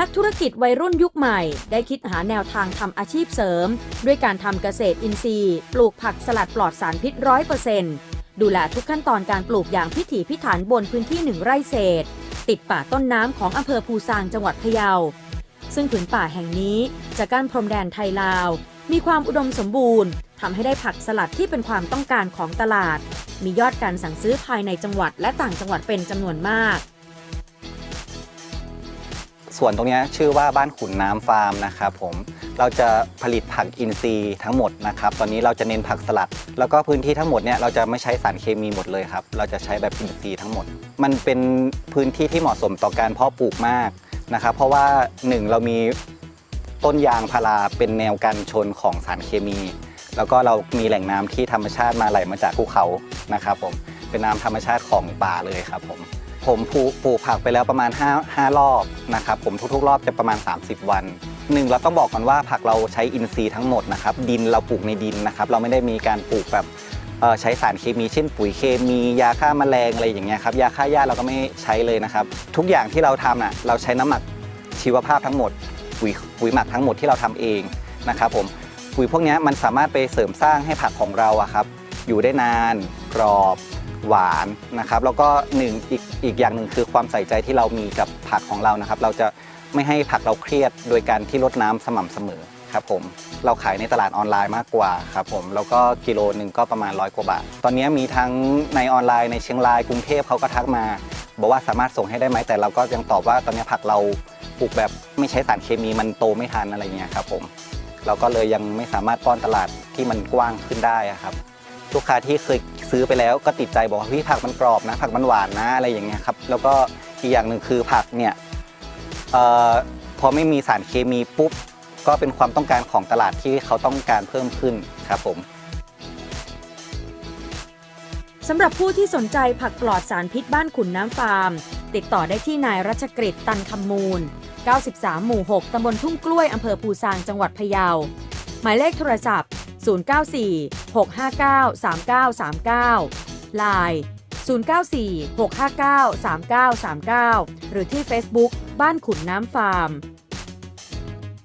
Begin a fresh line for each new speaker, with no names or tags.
นักธุรกิจวัยรุ่นยุคใหม่ ได้คิดหาแนวทางทำอาชีพเสริม ด้วยการทำเกษตรอินทรีย์ ปลูกผักสลัดปลอดสารพิษร้อยเปอร์เซ็นต์ดูแลทุกขั้นตอนการปลูกอย่างพิถีพิถันบนพื้นที่หนึ่งไร่เศษ ติดป่าต้นน้ำของอำเภอภูซางจังหวัดพะเยา ซึ่งผืนป่าแห่งนี้จะกั้นพรมแดนไทยลาว มีความอุดมสมบูรณ์ทำให้ได้ผักสลัดที่เป็นความต้องการของตลาด มียอดการสั่งซื้อภายในจังหวัดและต่างจังหวัดเป็นจำนวนมาก
ส่วนตรงนี้ชื่อว่าบ้านขุนน้ำฟาร์มนะครับผมเราจะผลิตผักอินทรีย์ทั้งหมดนะครับ ตอนนี้เราจะเน้นผักสลัด แล้วก็พื้นที่ทั้งหมดเนี่ยเราจะไม่ใช้สารเคมีหมดเลยครับ เราจะใช้แบบอินทรีย์ทั้งหมด มันเป็นพื้นที่ที่เหมาะสมต่อการเพาะปลูกมากนะครับ เพราะว่าหนึ่งเรามีต้นยางพาราเป็นแนวกันชนของสารเคมี แล้วก็เรามีแหล่งน้ำที่ธรรมชาติมาไหลมาจากภูเขานะครับผม เป็นน้ำธรรมชาติของป่าเลยครับผม ผมปลูกผักไปแล้วประมาณ 5 5 รอบนะครับผมทุกๆ รอบจะประมาณ 30 วันหนึ่งเราต้องบอกก่อนว่าผักเราใช้อินทรีย์ทั้งหมดนะครับดินเราปลูกในดินนะครับเราไม่ได้มีการปลูกแบบใช้สารเคมีเช่นปุ๋ยเคมียาฆ่าแมลงอะไรอย่างเงี้ยครับยาฆ่าหญ้าเราก็ไม่ใช้เลยนะครับ ทุกอย่างที่เราทำน่ะเราใช้น้ำหมักชีวภาพทั้งหมดปุ๋ยปุ๋ยหมักทั้งหมดที่เราทำเองนะครับผมปุ๋ยพวกนี้มันสามารถไปเสริมสร้างให้ผักของเราอะครับอยู่ได้นานกรอบ หวานนะครับ แล้วก็หนึ่งอีกอีกอย่างหนึ่งคือความใส่ใจที่เรามีกับผักของเรานะครับ เราจะไม่ให้ผักเราเครียดโดยการที่ลดน้ำสม่ำเสมอครับผมเราขายในตลาดออนไลน์มากกว่าครับผมแล้วก็กิโลหนึ่งก็ประมาณร้อยกว่าบาท ตอนนี้มีทั้งในออนไลน์ในเชียงรายกรุงเทพเขาก็ทักมา บอกว่าสามารถส่งให้ได้ไหมแต่เราก็ยังตอบว่าตอนนี้ผักเราปลูกแบบไม่ใช้สารเคมีมันโตไม่ทันอะไรเงี้ยครับผมเราก็เลยยังไม่สามารถป้อนตลาดที่มันกว้างขึ้นได้ครับลูกค้าที่เคย ซื้อไปแล้วก็ติดใจบอกว่าพี่ผักมันกรอบนะ ผักมันหวานนะอะไรอย่างเงี้ยครับแล้วก็อีกอย่างหนึ่งคือผักเนี่ยเออพอไม่มีสารเคมีปุ๊บก็เป็นความต้องการของตลาดที่เขาต้องการเพิ่มขึ้นครับผม
สำหรับผู้ที่สนใจผักปลอดสารพิษบ้านขุนน้ำฟาร์ม ติดต่อได้ที่นายรัชกฤตตันคำมูล 93 หมู่ 6 ตำบลทุ่งกล้วย อำเภอปูซาง จังหวัดพะเยา หมายเลขโทรศัพท์ 094 659 3939 Line 094 659 3939 หรือที่ Facebook บ้านขุนน้ำฟาร์ม